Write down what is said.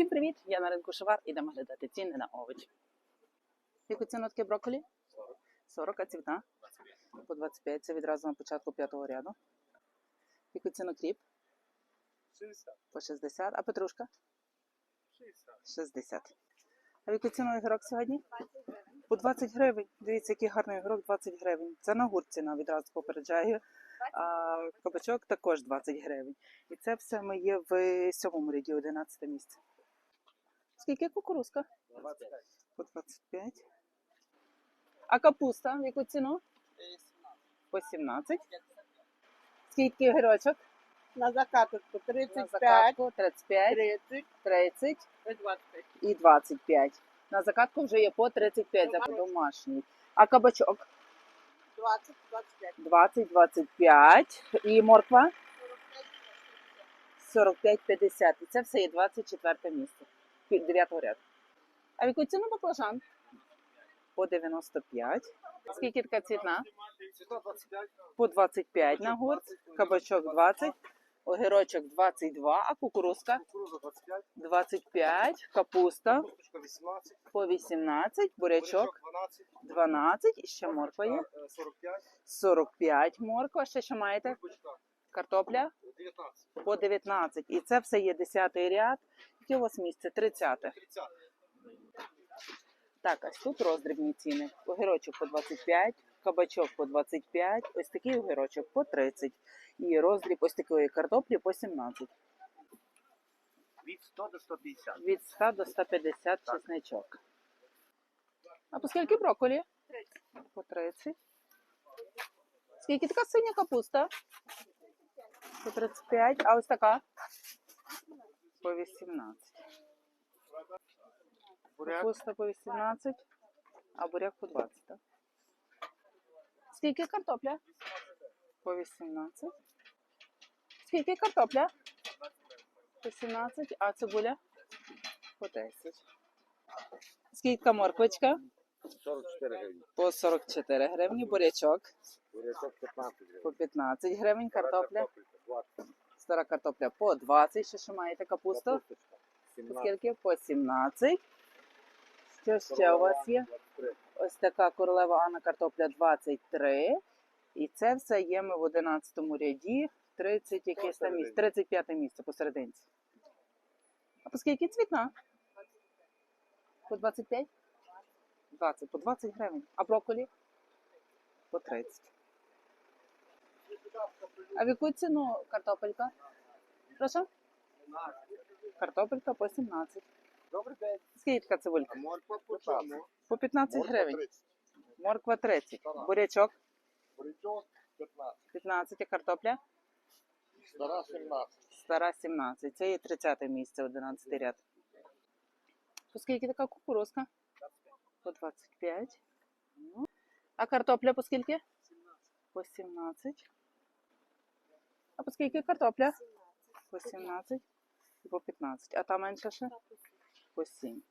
Всім привіт! Я на ринку Шовар. Ідемо глядати ціни на овочі. Яку ціну таке брокколі? 40, а цвітна? По 25. Це відразу на початку п'ятого ряду. Яку ціну кріп? 60, По 60. А петрушка? 60. 60. А в яку ціну огірок сьогодні? По 20 гривень. Дивіться, який гарний огірок 20 гривень. Це на гурт ціна відразу попереджаю. А кабачок також 20 гривень. І це все ми є в сьомому ряді, 11 місце. Скільки кукурузка? 25. По 25. А капуста в яку ціну? По 17. Скільки огірочок? На закаточку На 35, закатку 35, 30 30 і 25. і 25. На закатку вже є по 35 за домашній. А кабачок 20, 25. 20, 25. І морква 45, 50. І це все є 24 місце. 9 ряду. А в яку ціну баклажан? По 95. Скільки така цвітна? По 25 на гурт. Кабачок 20. Огірочок 22, а кукурузка 25, 25, капуста по 18, бурячок 12, 12, і ще морква є. е, 45, 45 морква, ще що маєте? Картопля 19, по 19. І це все є 10 ряд. Яке у вас місце? 30. 30, Так, ось тут роздрібні ціни. Огірочок по 25, кабачок по 25, ось такий огірочок по 30. І роздріб ось такої картоплі по 17. від 100 до 150. Від 100 до 150 чесничок. А по скільки брокколі? По 30. Скільки така синя капуста? По 35. А ось така? По 18. Буряк Капуста по 18, а буряк по 20. так? Скільки картопля? По 18. Скільки картопля? По 17, а цибуля? По 10. Скільки морквочка? 44 гривні, По 44 гривні, бурячок бурячок 15 гривень. по 15 гривень, картопля, 20, стара картопля по 20, ще що маєте капусту? капусточка По 17, Скільки? По 17. Що ще у вас є? Ось така королева Анна картопля 23. І це все є ми в 11 ряді. 30 якесь там місце. 35 місце посерединці. А по скільки цвітна? По 25? 20, по 20 гривень. А брокколі? По 30. А в яку ціну картопелька? Прошу? Картопелька по 17. Добрий день. Скільки цибулька? Морква по чому? По 15 Морква гривень. 30, Морква 30. Бурячок бурячок 15, 15, а картопля? стара 17, Стара 17. Це є 30 місце, 11 ряд. По скільки така кукурузка? По 25. Ну. А картопля по скільки? По 17. А по скільки картопля? По 17 і по 15. А та менша ще? По 7.